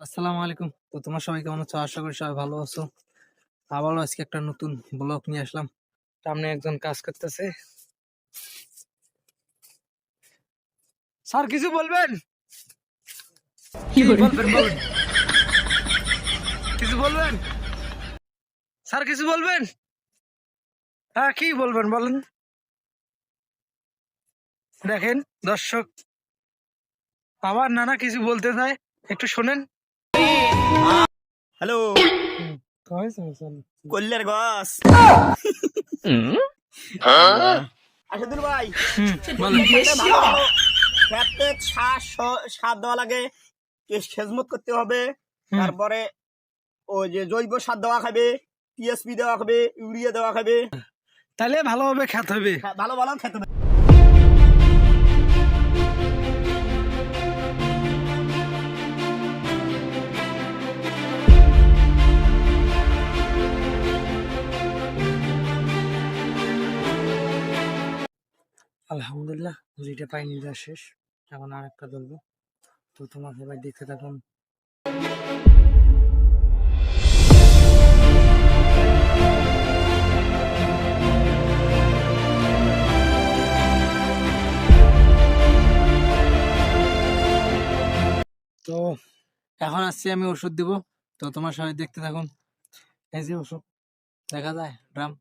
আসসালামু আলাইকুম। তো তোমার সবাই কেমন আছো? আশা করি সবাই ভালো আছো। আবারও আজকে একটা নতুন ব্লগ নিয়ে আসলাম। সামনে একজন কাজ করতেছে। স্যার কিছু বলবেন? কি বলবেন? বলুন কিছু বলবেন? স্যার কিছু বলবেন? হ্যাঁ কি বলবেন বলেন? দেখেন দর্শক আমার নানা কিছু বলতে চায়। একটু শোনেন। হ্যালো কল্যার গস আসাদুল ভাই। বলেন খেতে সার সার দেওয়া লাগে। কে- খেজমত করতে হবে। তারপরে ওই যে জৈব সার দেওয়া খাবে টিএসপি দেওয়া খাবে ইউরিয়া দেওয়া খাবে। তাহলে ভালোভাবে খেতে হবে। হ্যাঁ, ভালো ভালো খেতে আলহামদুলিল্লাহ দুইটা পাইনি, যা শেষ। এখন আর একটা ধরবো। তো তোমার সবাই দেখতে থাকুন। তো এখন আসছি আমি ওষুধ দিব। তো তোমার সবাই দেখতে থাকুন। এই যে ওষুধ, দেখা যায়, ড্রাম।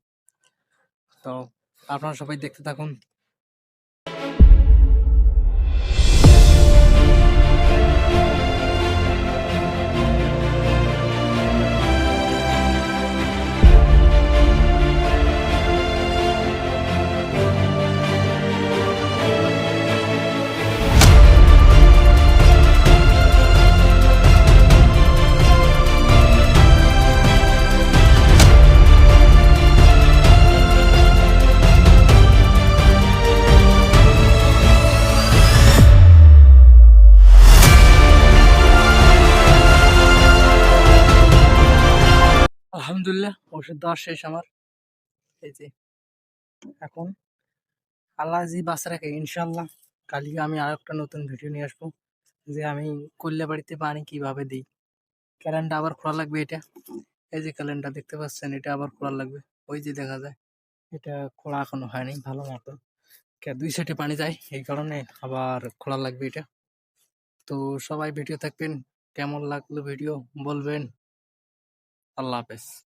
তো আপনারা সবাই দেখতে থাকুন। আলহামদুলিল্লাহ, ওষুধ দেওয়া শেষ আমার। এই যে, এখন আল্লাহ জি বাঁচা রাখে ইনশাল্লাহ কালকে আমি আর একটা নতুন ভিডিও নিয়ে আসব, যে আমি কল্যা বাড়িতে পানি কীভাবে দিই। ক্যালেন্ডার আবার খোলা লাগবে এটা। এই যে ক্যালেন্ডার দেখতে পাচ্ছেন, এটা আবার খোলা লাগবে। ওই যে দেখা যায়, এটা খোলা এখনও হয়নি, ভালো মতো। দুই সাইডে পানি যায়, এই কারণে আবার খোলা লাগবে এটা। তো সবাই ভিডিও থাকবেন কেমন লাগল ভিডিও বলবেন। আল্লাহ হাফেজ।